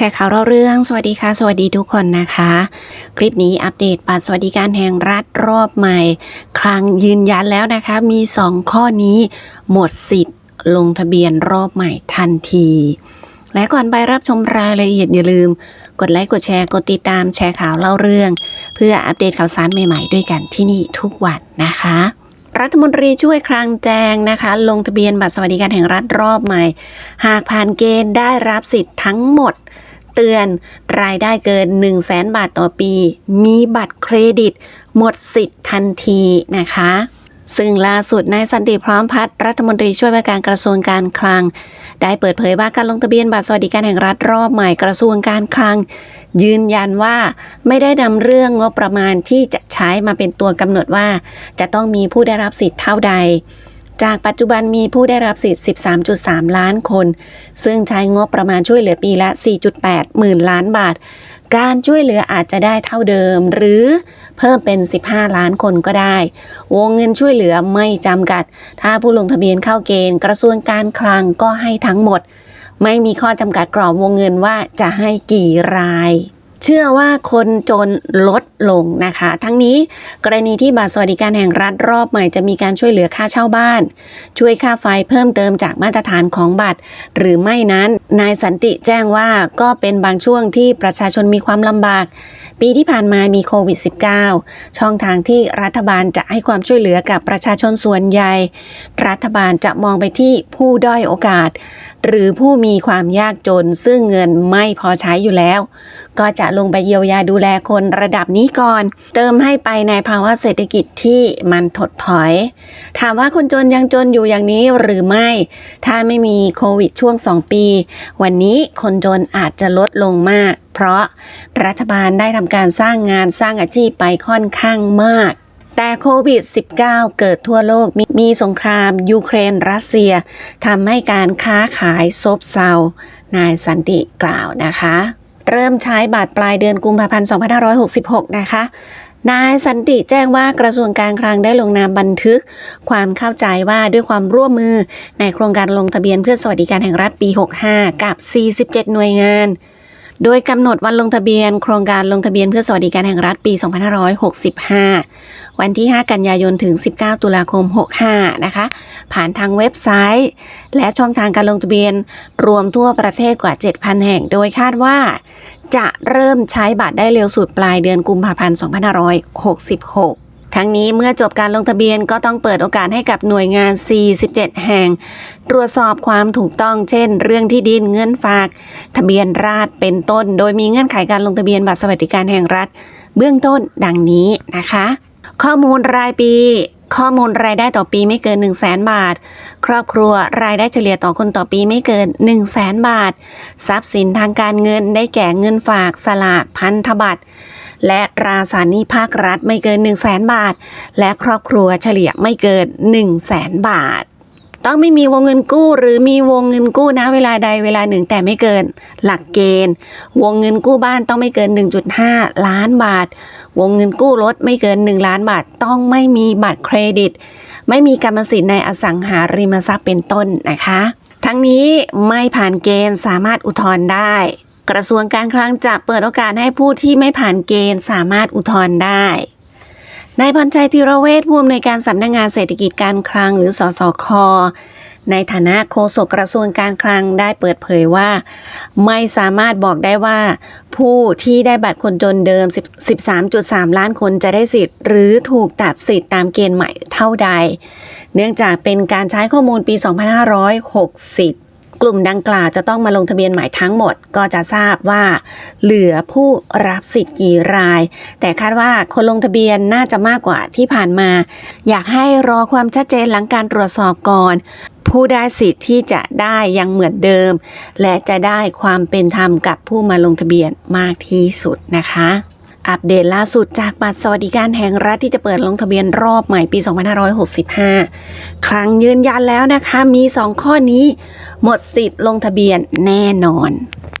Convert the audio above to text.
แชร์ข่าวเราเรื่อง สวัสดีค่ะ สวัสดีทุกคนนะคะ คลิปนี้อัปเดตบัตรสวัสดิการแห่งรัฐรอบใหม่ คลังยืนยันแล้วนะคะ มี 2 ข้อนี้หมดสิทธิ์ลงทะเบียนรอบใหม่ทันที และก่อนไปรับชมรายละเอียดอย่าลืม กดไลค์กดแชร์กดติดตามแชร์ข่าวเล่าเรื่อง เพื่ออัปเดตข่าวสารใหม่ๆ ด้วยกันที่นี่ทุกวันนะคะรัฐมนตรีช่วยคลังแจงนะคะ ลงทะเบียนบัตรสวัสดิการแห่งรัฐรอบใหม่ หากผ่านเกณฑ์ได้รับสิทธิ์ทั้งหมด เตือน รายได้เกิน 1 0 0 0 0แสนบาทต่อปี มีบัตรเครดิต หมดสิทธิ์ทันทีนะคะซึ่งล่าสุดนายสันติพร้อมพัฒน์รัฐมนตรีช่วยว่าการกระทรวงการคลัง ได้เปิดเผยว่าการลงทะเบียนบัตรสวัสดิการแห่งรัฐรอบใหม่กระทรวงการคลัง ยืนยันว่าไม่ได้นำเรื่องงบประมาณที่จะใช้มาเป็นตัวกำหนดว่า จะต้องมีผู้ได้รับสิทธิ์เท่าใด จากปัจจุบันมีผู้ได้รับสิทธิ์ 13.3 ล้านคน ซึ่งใช้งบประมาณช่วยเหลือปีละ 4.8 หมื่นล้านบาท การช่วยเหลืออาจจะได้เท่าเดิม หรือเพิ่มเป็น 15 ล้านคนก็ได้ วงเงินช่วยเหลือไม่จำกัด ถ้าผู้ลงทะเบียนเข้าเกณฑ์ กระทรวงการคลังก็ให้ทั้งหมด ไม่มีข้อจำกัดกรอบวงเงินว่าจะให้กี่ราย เชื่อว่าคนจนลดลงนะคะ ทั้งนี้กรณีที่บัตรสวัสดิการแห่งรัฐรอบใหม่จะมีการช่วยเหลือค่าเช่าบ้าน ช่วยค่าไฟเพิ่มเติมจากมาตรฐานของบัตร หรือไม่นั้นนายสันติแจ้งว่าก็เป็นบางช่วงที่ประชาชนมีความลำบาก ปีที่ผ่านมามีโควิด -19 ช่องทางที่รัฐบาลจะให้ความช่วยเหลือกับประชาชนส่วนใหญ่ รัฐบาลจะมองไปที่ผู้ด้อยโอกาสหรือผู้มีความยากจนซึ่งเงินไม่พอใช้อยู่แล้ว ก็จะลงไปเยียวยาดูแลคนระดับนี้ก่อน เติมให้ไปในภาวะเศรษฐกิจที่มันถดถอย ถามว่าคนจนยังจนอยู่อย่างนี้หรือไม่ ถ้าไม่มีโควิดช่วง 2 ปี วันนี้คนจนอาจจะลดลงมาก เพราะรัฐบาลได้ทำการสร้างงานสร้างอาชีพไปค่อนข้างมาก แต่โควิด -19 เกิดทั่วโลกมมีสงครามยูเครนรัสเซียทำให้การค้าขายซบเซานายสันติกล่าวนะคะ เริ่มใช้บัตรปลายเดือนกุมภาพันธ์ 2566 นะคะนายสันติแจ้งว่ากระทรวงการคลังได้ลงนามบันทึก ความเข้าใจว่าด้วยความร่วมมือในโครงการลงทะเบียนเพื่อสวัสดิการแห่งรัฐปี 65 กับ 47 หน่วยงาน โดยกำหนดวันลงทะเบียน โครงการลงทะเบียนเพื่อสวัสดิการแห่งรัฐปี 2565 วันที่ 5 กันยายนถึง 19 ตุลาคม 65 นะคะ ผ่านทางเว็บไซต์ และช่องทางการลงทะเบียนรวมทั่วประเทศกว่า 7,000 แห่ง โดยคาดว่าจะเริ่มใช้บัตรได้เร็วสุดปลายเดือนกุมภาพันธ์ 2566 ทั้งนี้เมื่อจบการลงทะเบียนก็ต้องเปิดโอกาสให้กับหน่วยงาน 47 แห่ง ตรวจสอบความถูกต้อง เช่น เรื่องที่ดินเงินฝาก ทะเบียนราษฎรเป็นต้น โดยมีเงื่อนไขการลงทะเบียนบัตรสวัสดิการแห่งรัฐ เบื้องต้นดังนี้นะคะ ข้อมูลรายปี ข้อมูลรายได้ต่อปีไม่เกิน 1 0 0 0 0แบาท ครอบครัวรายได้เฉลี่ยต่อคนต่อปีไม่เกิน 1 0 0 0 0แบาท ทรัพย์สินทางการเงินได้แก่เงินฝากสลากพันธบัตร และตราสารหนี้ภาครัฐไม่เกิน 1 0 0 0 0แบาท และครอบครัวเฉลี่ยไม่เกิน 1 0 0 0 0แบาท ต้องไม่มีวงเงินกู้ หรือมีวงเงินกู้นะเวลาใดเวลาหนึ่งแต่ไม่เกิน หลักเกณฑ์ วงเงินกู้บ้านต้องไม่เกิน 1.5 ล้านบาท วงเงินกู้รถไม่เกิน 1 ล้านบาท ต้องไม่มีบัตรเครดิต ไม่มีกรรมสิทธิ์ในอสังหาริมทรัพย์เป็นต้นนะคะ ทั้งนี้ไม่ผ่านเกณฑ์สามารถอุทธรณ์ได้ กระทรวงการคลังจะเปิดโอกาสให้ผู้ที่ไม่ผ่านเกณฑ์สามารถอุทธรณ์ได้นายพรชัยธีรเวชผู้อำนวยการสำนักงงานเศรษฐกิจการคลังหรือสสค ในฐานะโฆษกกระทรวงการคลังได้เปิดเผยว่า ไม่สามารถบอกได้ว่า ผู้ที่ได้บัตรคนจนเดิม10 13.3 ล้านคนจะได้สิทธิ์ หรือถูกตัดสิทธิ์ตามเกณฑ์ใหม่เท่าใด เนื่องจากเป็นการใช้ข้อมูลปี 2560 กลุ่มดังกล่าวจะต้องมาลงทะเบียนใหม่ทั้งหมด ก็จะทราบว่า เหลือผู้รับสิทธิ์กี่ราย แต่คาดว่าคนลงทะเบียนน่าจะมากกว่าที่ผ่านมา อยากให้รอความชัดเจนหลังการตรวจสอบก่อน ผู้ได้สิทธิ์ที่จะได้ยังเหมือนเดิม และจะได้ความเป็นธรรมกับผู้มาลงทะเบียนมากที่สุดนะคะ อัปเดตล่าสุดจากบัตรสวัสดิการแห่งรัฐที่จะเปิดลงทะเบียนรอบใหม่ปี 2565 ครั้งยืนยันแล้วนะคะ มี 2 ข้อนี้ หมดสิทธิ์ลงทะเบียนแน่นอน